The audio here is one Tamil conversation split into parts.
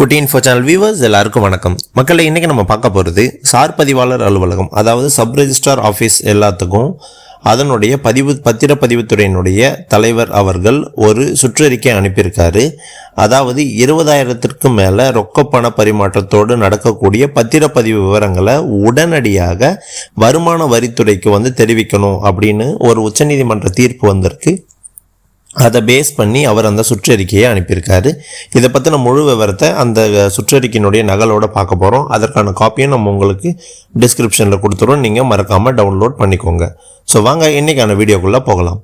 குட்டி இன்ஃபோ சேனல் வியூவர்ஸ் எல்லாருக்கும் வணக்கம். மக்களை இன்றைக்கி நம்ம பார்க்க போகிறது சார் பதிவாளர் அலுவலகம் அதாவது சப் ரெஜிஸ்ட்ரார் ஆஃபீஸ் எல்லாத்துக்கும் அதனுடைய பதிவு பத்திரப்பதிவுத்துறையினுடைய தலைவர் அவர்கள் ஒரு சுற்றறிக்கை அனுப்பியிருக்காரு. அதாவது இருபதாயிரத்திற்கும் மேலே ரொக்கப்பண பரிமாற்றத்தோடு நடக்கக்கூடிய பத்திரப்பதிவு விவரங்களை உடனடியாக வருமான வரித்துறைக்கு வந்து தெரிவிக்கணும் அப்படின்னு ஒரு உச்சநீதிமன்ற தீர்ப்பு வந்திருக்கு. அதை பேஸ் பண்ணி அவர் அந்த சுற்றறிக்கையை அனுப்பியிருக்காரு. இதை பற்றின முழு விவரத்தை அந்த சுற்றறிக்கையினுடைய நகலோட பார்க்க போகிறோம் அதற்கான காப்பியும் நம்ம உங்களுக்கு டிஸ்கிரிப்ஷனில் கொடுத்துருவோம் நீங்கள் மறக்காமல் டவுன்லோட் பண்ணிக்கோங்க. ஸோ வாங்க இன்றைக்கான வீடியோக்குள்ளே போகலாம்.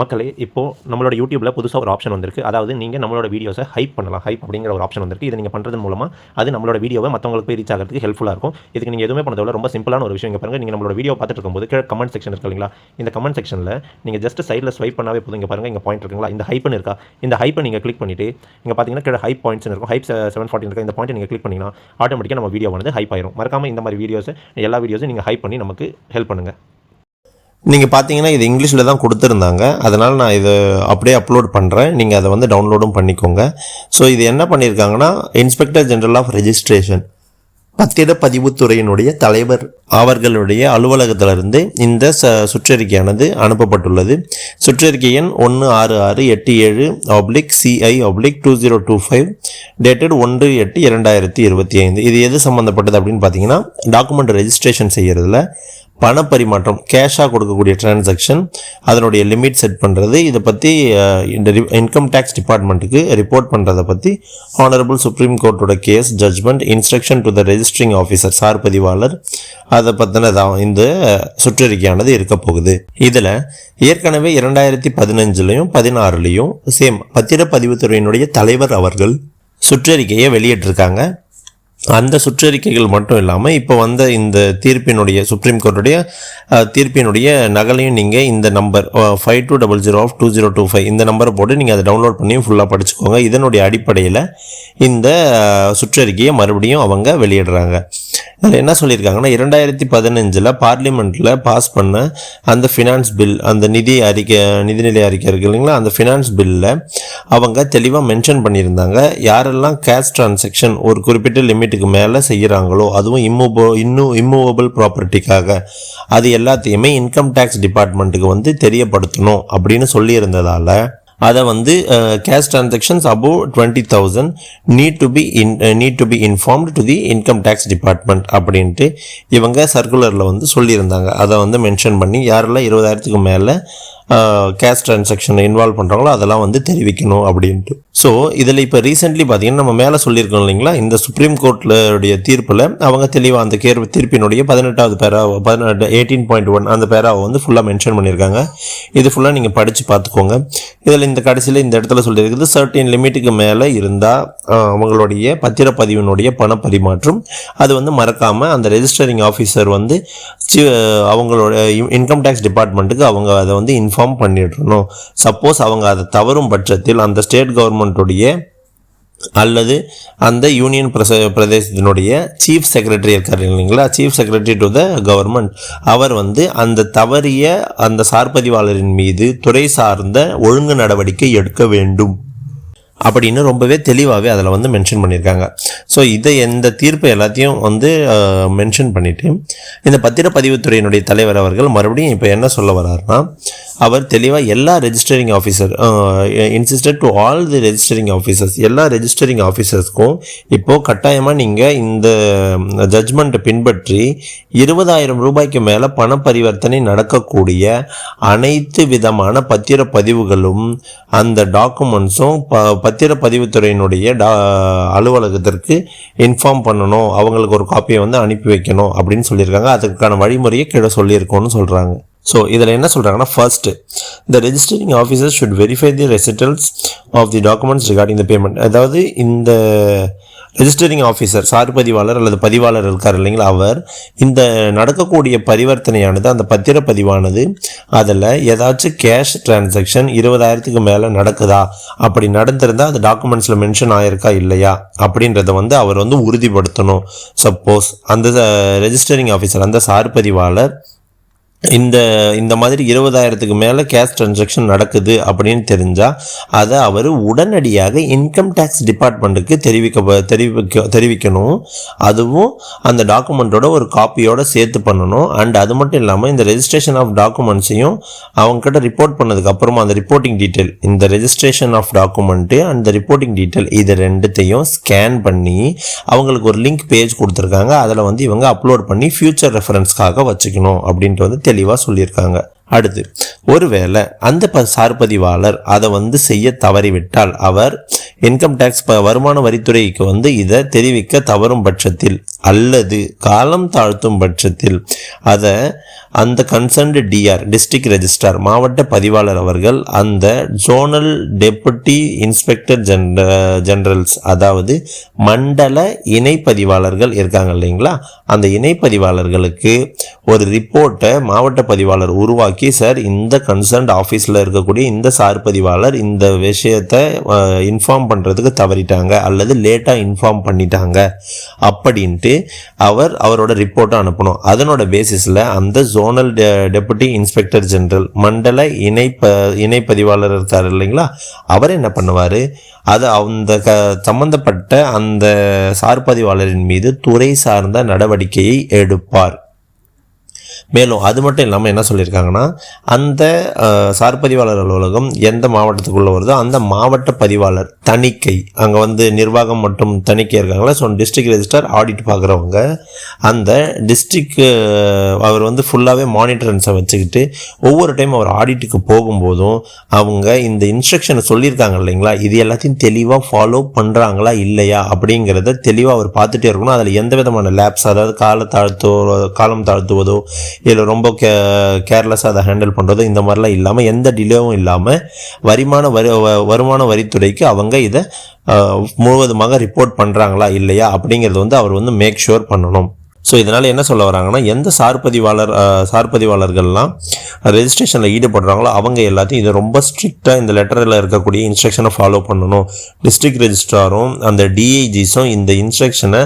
மக்களே இப்போது நம்மளோட யூடியூப்பில் புதுசாக ஒரு ஆப்ஷன் வந்திருக்கு. அதாவது நீங்கள் நம்மளோட வீடியோஸை ஹைப் பண்ணலாம். ஹைப் அப்படிங்கிற ஒரு ஆப்ஷன் வந்திருக்கு. இது நீங்கள் பண்ணுறது மூலமாக அது நம்மளோட வீடியோவை மற்றவங்களுக்கு போய் ரீச் ஆகிறதுக்கு ஹெல்ப்ஃபுல்லாக இருக்கும். இதுக்கு நீங்கள் எதுவுமே பண்ணதோட ரொம்ப சிம்பிளான ஒரு விஷயம் இங்கே பாருங்கள் நீங்கள் நம்மளோட வீடியோ பார்த்துட்டு இருக்கும்போது கீழே கமெண்ட் செக்ஷன் இருக்கு இல்லைங்களா? இந்த கமெண்ட் செக்ஷனில் நீங்கள் ஜஸ்ட் சைடில் ஸ்வைப் பண்ணாவே போதும். இங்கே பாருங்கள் இங்கே பாயிண்ட் இருக்குங்களா? இந்த ஹைப்பன் இருக்கா? இந்த ஹைப்பை நீங்கள் கிளிக் பண்ணிவிட்டு இங்கே பார்த்தீங்கன்னா கீழே ஹைப் பாயிண்ட்ஸ் இருக்கும். ஹைப் செவன் ஃபார்ட்டி இருக்கா? இந்த பாயிண்ட் நீங்கள் கிளிக் பண்ணிங்கன்னா ஆட்டோமேட்டிக்காக நம்ம வீடியோ வந்து ஹைப் ஆயிரும். மறக்காமல் இந்த மாதிரி வீடியோஸ் எல்லா வீடியோஸும் நீங்கள் ஹைப் பண்ணி நமக்கு ஹெல்ப் பண்ணுங்கள் நீங்கள் பார்த்தீங்கன்னா இது இங்கிலீஷில் தான் கொடுத்துருந்தாங்க. அதனால் நான் இதை அப்படியே அப்லோட் பண்ணுறேன் நீங்கள் அதை வந்து டவுன்லோடும் பண்ணிக்கோங்க. ஸோ இது என்ன பண்ணியிருக்காங்கன்னா இன்ஸ்பெக்டர் ஜென்ரல் ஆஃப் ரெஜிஸ்ட்ரேஷன் பத்திரப்பதிவுத்துறையினுடைய தலைவர் அவர்களுடைய அலுவலகத்திலிருந்து இந்த ச சுற்றறிக்கையானது அனுப்பப்பட்டுள்ளது. சுற்றறிக்கை எண் ஒன்று ஆறு ஆறு எட்டு ஏழு ஆப்ளிக் சிஐ oblique two zero two five dated ஒன்று எட்டு இரண்டாயிரத்தி இருபத்தி ஐந்து. இது எது சம்மந்தப்பட்டது அப்படின்னு பார்த்தீங்கன்னா டாக்குமெண்ட் ரெஜிஸ்ட்ரேஷன் செய்கிறதுல பணப்பரிமாற்றம் கேஷாக கொடுக்கக்கூடிய டிரான்சாக்ஷன் அதனுடைய லிமிட் செட் பண்ணுறது இதை பற்றி இந்த இன்கம் டேக்ஸ் டிபார்ட்மெண்ட்டுக்கு ரிப்போர்ட் பண்ணுறதை பற்றி honourable supreme கோர்ட்டோட case judgment instruction to the registering officer sir பதிவாளர் அதை பற்றினதான் இந்த சுற்றறிக்கையானது இருக்க போகுது. இதில் ஏற்கனவே இரண்டாயிரத்தி பதினஞ்சுலையும் பதினாறுலையும் சேம் பத்திரப்பதிவுத்துறையினுடைய தலைவர் அவர்கள் சுற்றறிக்கையை வெளியிட்டிருக்காங்க. அந்த சுற்றறிக்கைகள் மட்டும் இல்லாமல் இப்போ வந்த இந்த தீர்ப்பினுடைய சுப்ரீம் கோர்ட்டுடைய தீர்ப்பினுடைய நகலையும் நீங்கள் இந்த number five two double zero of two zero two five இந்த நம்பரை போட்டு நீங்கள் அதை டவுன்லோட் பண்ணி ஃபுல்லாக படிச்சுக்கோங்க. இதனுடைய அடிப்படையில் இந்த சுற்றறிக்கையை மறுபடியும் அவங்க வெளியிடுறாங்க. அதில் என்ன சொல்லியிருக்காங்கன்னா இரண்டாயிரத்தி பதினஞ்சில் பார்லிமெண்ட்டில் பாஸ் பண்ண அந்த ஃபினான்ஸ் பில் அந்த நிதி அறிக்கை நிதிநிலை அறிக்கை இருக்கு இல்லைங்களா? அந்த ஃபினான்ஸ் பில்லில் அவங்க தெளிவாக மென்ஷன் பண்ணியிருந்தாங்க. யாரெல்லாம் கேஷ் டிரான்சாக்ஷன் ஒரு குறிப்பிட்ட லிமிட்டுக்கு மேலே செய்கிறாங்களோ அதுவும் இம்மூவோ இன்னும் இம்மூவபிள் ப்ராப்பர்ட்டிக்காக அது எல்லாத்தையுமே இன்கம் டேக்ஸ் டிபார்ட்மெண்ட்டுக்கு வந்து தெரியப்படுத்தணும் அப்படின்னு சொல்லியிருந்ததால் அதை வந்து cash transactions above twenty thousand need to be in need to be informed to the income tax department அப்படின்ட்டு இவங்க சர்க்குலரில் வந்து சொல்லியிருந்தாங்க. அதை வந்து மென்ஷன் பண்ணி யாரெல்லாம் இருபதாயிரத்துக்கு மேலே கேஷ் டிரான்சாக்ஷன் இன்வால்வ் பண்ணுறாங்களோ அதெல்லாம் வந்து தெரிவிக்கணும் அப்படின்ட்டு. ஸோ இதில் இப்போ ரீசெண்ட்லி பார்த்தீங்கன்னா நம்ம மேலே சொல்லியிருக்கோம் இல்லைங்களா? இந்த சுப்ரீம் கோர்ட்லுடைய தீர்ப்பில் அவங்க தெளிவாக அந்த கேர் தீர்ப்பினுடைய பதினெட்டாவது பேரா பதினெட்டு எயிட்டீன் பாயிண்ட் ஒன் அந்த பேராவை வந்து ஃபுல்லாக மென்ஷன் பண்ணியிருக்காங்க. இது ஃபுல்லாக நீங்கள் படித்து பார்த்துக்கோங்க. இதில் இந்த கடைசியில் இந்த இடத்துல சொல்லியிருக்குது சர்டின் லிமிட்டுக்கு மேலே இருந்தால் அவங்களுடைய பத்திரப்பதிவினுடைய பண பரிமாற்றம் அது வந்து மறக்காமல் அந்த ரெஜிஸ்டரிங் ஆஃபீஸர் வந்து அவங்களோட இன்கம் டேக்ஸ் டிபார்ட்மெண்ட்டுக்கு அவங்க அதை வந்து இன்ஃபார்ம் பண்ணிடணும் சப்போஸ் அவங்க அதை தவறும் பட்சத்தில் அந்த ஸ்டேட் கவர்மெண்ட்டுடைய அல்லது அந்த யூனியன் பிரச பிரதேசத்தினுடைய சீஃப் செக்ரட்டரி இருக்கார் இல்லைங்களா? Chief secretary to the government அவர் வந்து அந்த தவறிய அந்த சார்பதிவாளரின் மீது துறை சார்ந்த ஒழுங்கு நடவடிக்கை எடுக்க வேண்டும். அப்படின்னு ரொம்பவே தெளிவாகவே அதில் வந்து மென்ஷன் பண்ணியிருக்காங்க. ஸோ இதை இந்த தீர்ப்பு எல்லாத்தையும் வந்து மென்ஷன் பண்ணிவிட்டு இந்த பத்திரப்பதிவுத்துறையினுடைய தலைவர் அவர்கள் மறுபடியும் இப்போ என்ன சொல்ல வர்றாருன்னா அவர் தெளிவாக எல்லா registering officer insisted to all the registering officers எல்லா ரெஜிஸ்டரிங் ஆஃபீஸர்ஸ்க்கும் இப்போது கட்டாயமாக நீங்கள் இந்த ஜட்ஜ்மெண்ட்டை பின்பற்றி இருபதாயிரம் ரூபாய்க்கு மேலே பண பரிவர்த்தனை நடக்கக்கூடிய அனைத்து விதமான பத்திரப்பதிவுகளும் அந்த டாக்குமெண்ட்ஸும் ப பத்திரப்பதிவுத்துறையினுடைய டா அலுவலகத்திற்கு இன்ஃபார்ம் பண்ணணும். அவங்களுக்கு ஒரு காப்பியை வந்து அனுப்பி வைக்கணும் அப்படின்னு சொல்லியிருக்காங்க. அதுக்கான வழிமுறையை கீழே சொல்லியிருக்கோன்னு சொல்கிறாங்க ஸோ இதில் என்ன சொல்கிறாங்கன்னா first the registering officer should verify the recitals of the documents regarding the payment அதாவது இந்த ரெஜிஸ்டரிங் ஆஃபீஸர் சார் பதிவாளர் அல்லது பதிவாளர் இருக்கார் இல்லைங்களா? அவர் இந்த நடக்கக்கூடிய பரிவர்த்தனையானது அந்த பத்திரப்பதிவானது அதில் ஏதாச்சும் கேஷ் டிரான்சாக்ஷன் இருபதாயிரத்துக்கு மேலே நடக்குதா? அப்படி நடந்திருந்தால் அது டாக்குமெண்ட்ஸில் மென்ஷன் ஆயிருக்கா இல்லையா? அப்படின்றத வந்து அவர் வந்து உறுதிப்படுத்தணும். சப்போஸ் அந்த ரெஜிஸ்டரிங் ஆஃபீஸர் அந்த சார் பதிவாளர் இந்த இந்த மாதிரி இருபதாயிரத்துக்கு மேலே கேஷ் ட்ரான்சாக்ஷன் நடக்குது அப்படின்னு தெரிஞ்சால் அதை அவர் உடனடியாக இன்கம் டேக்ஸ் டிபார்ட்மெண்ட்டுக்கு தெரிவிக்க தெரிவிக்க தெரிவிக்கணும். அதுவும் அந்த டாக்குமெண்ட்டோட ஒரு காப்பியோட சேர்த்து பண்ணணும். அண்ட் அது மட்டும் இல்லாமல் இந்த ரெஜிஸ்ட்ரேஷன் ஆஃப் டாக்குமெண்ட்ஸையும் அவங்ககிட்ட ரிப்போர்ட் பண்ணதுக்கு அப்புறமா அந்த ரிப்போர்ட்டிங் டீட்டெயில் இந்த ரெஜிஸ்ட்ரேஷன் ஆஃப் டாக்குமெண்ட்டு அண்ட் இந்த ரிப்போர்ட்டிங் டீட்டெயில் இது ரெண்டுத்தையும் ஸ்கேன் பண்ணி அவங்களுக்கு ஒரு லிங்க் பேஜ் கொடுத்துருக்காங்க. அதில் வந்து இவங்க அப்லோட் பண்ணி ஃபியூச்சர் ரெஃபரன்ஸ்க்காக வச்சுக்கணும் அப்படின்ட்டு வந்து தெளிவாக சொல்லியிருக்காங்க. அடுத்து ஒருவேளை அந்த ப சார்பதிவாளர் அதை வந்து செய்ய தவறிவிட்டால் அவர் இன்கம் டேக்ஸ் வருமான வரித்துறைக்கு வந்து இதை தெரிவிக்க தவறும் பட்சத்தில் அல்லது காலம் தாழ்த்தும் பட்சத்தில் அதை அந்த கன்சர்ன்டு டிஆர் டிஸ்ட்ரிக்ட் ரெஜிஸ்ட்ரார் மாவட்ட பதிவாளர் அவர்கள் அந்த ஜோனல் டெபுட்டி இன்ஸ்பெக்டர் ஜென்ர ஜெனரல்ஸ் அதாவது மண்டல இணைப்பதிவாளர்கள் இருக்காங்க இல்லைங்களா? அந்த இணைப்பதிவாளர்களுக்கு ஒரு ரிப்போர்ட்டை மாவட்ட பதிவாளர் உருவாக்கி சார் இந்த கன்சர்ன்ட் ஆஃபீஸில் இருக்கக்கூடிய இந்த சார் பதிவாளர் இந்த விஷயத்தை இன்ஃபார்ம் பண்ணுறதுக்கு தவறிட்டாங்க அல்லது லேட்டாக இன்ஃபார்ம் பண்ணிட்டாங்க. அப்படின்ட்டு அவர் அவரோட ரிப்போர்ட்டை அனுப்பணும். அதனோட பேசிஸில் அந்த ஜோனல் டெபுட்டி இன்ஸ்பெக்டர் ஜெனரல் மண்டல இணைப்ப இணைப்பதிவாளர் இருக்கார் இல்லைங்களா? அவர் என்ன பண்ணுவார்? அது அந்த க சம்பந்தப்பட்ட அந்த சார்பதிவாளரின் மீது துறை சார்ந்த நடவடிக்கையை எடுப்பார். மேலும் அது மட்டும் இல்லாமல் என்ன சொல்லியிருக்காங்கன்னா அந்த சார் பதிவாளர் அலுவலகம் எந்த மாவட்டத்துக்குள்ளே வருதோ அந்த மாவட்ட பதிவாளர் தணிக்கை அங்கே வந்து நிர்வாகம் மற்றும் தணிக்கை இருக்காங்களா ஸோ டிஸ்ட்ரிக்ட் ரெஜிஸ்டர் ஆடிட் பார்க்குறவங்க அந்த டிஸ்ட்ரிக் அவர் வந்து ஃபுல்லாகவே மானிட்டரன்ஸை வச்சுக்கிட்டு ஒவ்வொரு டைம் அவர் ஆடிட்டுக்கு போகும்போதும் அவங்க இந்த இன்ஸ்ட்ரக்ஷனை சொல்லியிருக்காங்க இல்லைங்களா இது எல்லாத்தையும் தெளிவாக ஃபாலோ பண்ணுறாங்களா இல்லையா அப்படிங்கிறத தெளிவாக அவர் பார்த்துட்டே இருக்கணும். அதில் எந்த விதமான லேப்ஸ் அதாவது காலை தாழ்த்தோ காலம் தாழ்த்துவதோ இதில் ரொம்ப கே கேர்லெஸ்ஸாக அதை ஹேண்டில் பண்ணுறது இந்த மாதிரிலாம் இல்லாமல் எந்த டிலேவும் இல்லாமல் வருமான வரி வருமான வரித்துறைக்கு அவங்க இதை முழுவதுமாக ரிப்போர்ட் பண்ணுறாங்களா இல்லையா அப்படிங்கிறது வந்து அவர் வந்து மேக் ஷுர் பண்ணணும். ஸோ இதனால் என்ன சொல்ல வராங்கன்னா எந்த சார்பதிவாளர் சார்பதிவாளர்கள்லாம் ரெஜிஸ்ட்ரேஷனில் ஈடுபடுறாங்களோ அவங்க எல்லாத்தையும் இதை ரொம்ப ஸ்ட்ரிக்டாக இந்த லெட்டரில் இருக்கக்கூடிய இன்ஸ்ட்ரக்ஷனை ஃபாலோ பண்ணணும். டிஸ்ட்ரிக்ட் ரெஜிஸ்ட்ராரும் அந்த டிஐஜிஸும் இந்த இன்ஸ்ட்ரக்ஷனை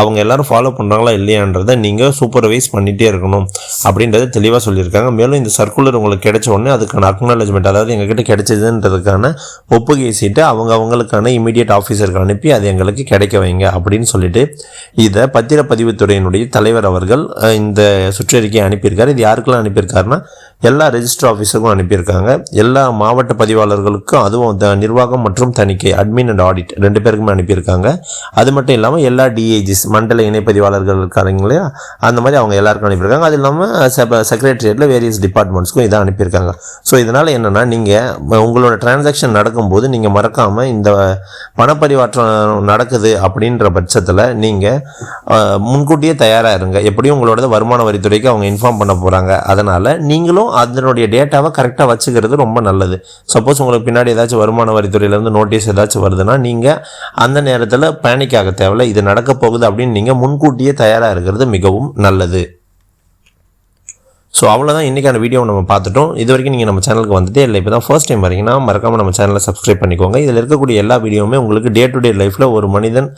அவங்க எல்லாரும் ஃபாலோ பண்ணுறாங்களா இல்லையான்றதை நீங்கள் சூப்பர்வைஸ் பண்ணிகிட்டே இருக்கணும். அப்படின்றத தெளிவாக சொல்லியிருக்காங்க. மேலும் இந்த சர்க்குலர் உங்களுக்கு கிடைச்ச உடனே அதுக்கான அக்னாலஜ்மெண்ட் அதாவது எங்ககிட்ட கிடைச்சதுன்றதுக்கான ஒப்புகை சீட்டை அவங்க அவங்களுக்கான இமீடியட் ஆஃபீஸருக்கு அனுப்பி அது எங்களுக்கு கிடைக்க வைங்க அப்படின்னு சொல்லிட்டு இதை பத்திரப்பதிவுத்துறையினுடைய தலைவர் அவர்கள் இந்த சுற்றறிக்கையை அனுப்பியிருக்காரு. இது யாருக்கெல்லாம் அனுப்பியிருக்காருன்னா எல்லா ரெஜிஸ்டர் ஆஃபீஸருக்கும் அனுப்பியிருக்காங்க. எல்லா மாவட்ட பதிவாளர்களுக்கும் அதுவும் நிர்வாகம் மற்றும் தணிக்கை அட்மின் அண்ட் ஆடிட் ரெண்டு பேருக்குமே அனுப்பியிருக்காங்க. அது மட்டும் இல்லாமல் எல்லா டிஏஜிஸ் மண்டல இணை பதிவாளர்கள் இருக்காங்க இல்லையா அந்த மாதிரி அவங்க எல்லாருக்கும் அனுப்பியிருக்காங்க. அது இல்லாமல் செக்ரட்டரியேட்டில் வேரியஸ் டிபார்ட்மெண்ட்ஸ்க்கும் இதை அனுப்பியிருக்காங்க. ஸோ இதனால் என்னென்னா நீங்கள் உங்களோட டிரான்சாக்ஷன் நடக்கும்போது நீங்கள் மறக்காமல் இந்த பணப்பரிவாற்றம் நடக்குது அப்படின்ற பட்சத்தில் நீங்கள் முன்கூட்டியே தயாராக இருங்க. எப்படியும் உங்களோட வருமான வரித்துறைக்கு அவங்க இன்ஃபார்ம் பண்ண போகிறாங்க அதனால் நீங்களும் அதனுடைய டேட்டாவை கரெக்டாக வச்சுக்கிறது ரொம்ப நல்லது. சப்போஸ் உங்களுக்கு பின்னாடி ஏதாச்சும் வருமான வரித்துறையிலேருந்து நோட்டீஸ் ஏதாச்சும் வருதுன்னா நீங்கள் அந்த நேரத்தில் பேனிக் ஆக தேவையில்ல இது நடக்க போகுது அப்படின்னு நீங்கள் முன்கூட்டியே தயாராக இருக்கிறது மிகவும் நல்லது. ஸோ அவ்வளோதான் இன்றைக்கான வீடியோவை நம்ம பார்த்துட்டோம். இது வரைக்கும் நீங்கள் நம்ம சேனலுக்கு வந்ததே இல்லை. இப்போ தான் ஃபர்ஸ்ட் டைம் வரீங்கன்னா மறக்காமல் நம்ம சேனலை சப்ஸ்கிரைப் பண்ணிக்கோங்க. இதில் இருக்கக்கூடிய எல்லா வீடியோவுமே உங்களுக்கு டே டு டே லைஃப்பில் ஒரு மனிதன்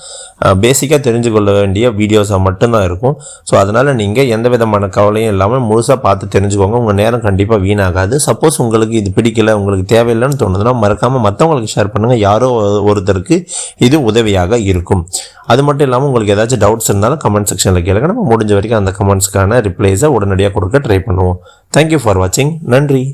பேசிக்காக தெரிஞ்சு கொள்ள வேண்டிய வீடியோஸாக மட்டும்தான் இருக்கும். ஸோ அதனால் நீங்கள் எந்த விதமான கவலையும் இல்லாமல் முழுசாக பார்த்து தெரிஞ்சுக்கோங்க. உங்கள் நேரம் கண்டிப்பாக வீணாகாது. சப்போஸ் உங்களுக்கு இது பிடிக்கல உங்களுக்கு தேவையில்லைன்னு தோணுதுன்னா மறக்காமல் மற்றவங்களுக்கு ஷேர் பண்ணுங்கள் யாரோ ஒருத்தருக்கு இது உதவியாக இருக்கும். அது மட்டும் இல்லாமல் உங்களுக்கு ஏதாச்சும் டவுட்ஸ் இருந்தாலும் கமெண்ட் செக்ஷனில் கேளுங்க. நம்ம முடிஞ்ச வரைக்கும் அந்த கமெண்ட்ஸ்க்கான ரிப்ளைஸை உடனடியாக கொடுக்க ட்ரை பண்ணுவோம். தேங்க்யூ ஃபார் வாட்சிங் நன்றி.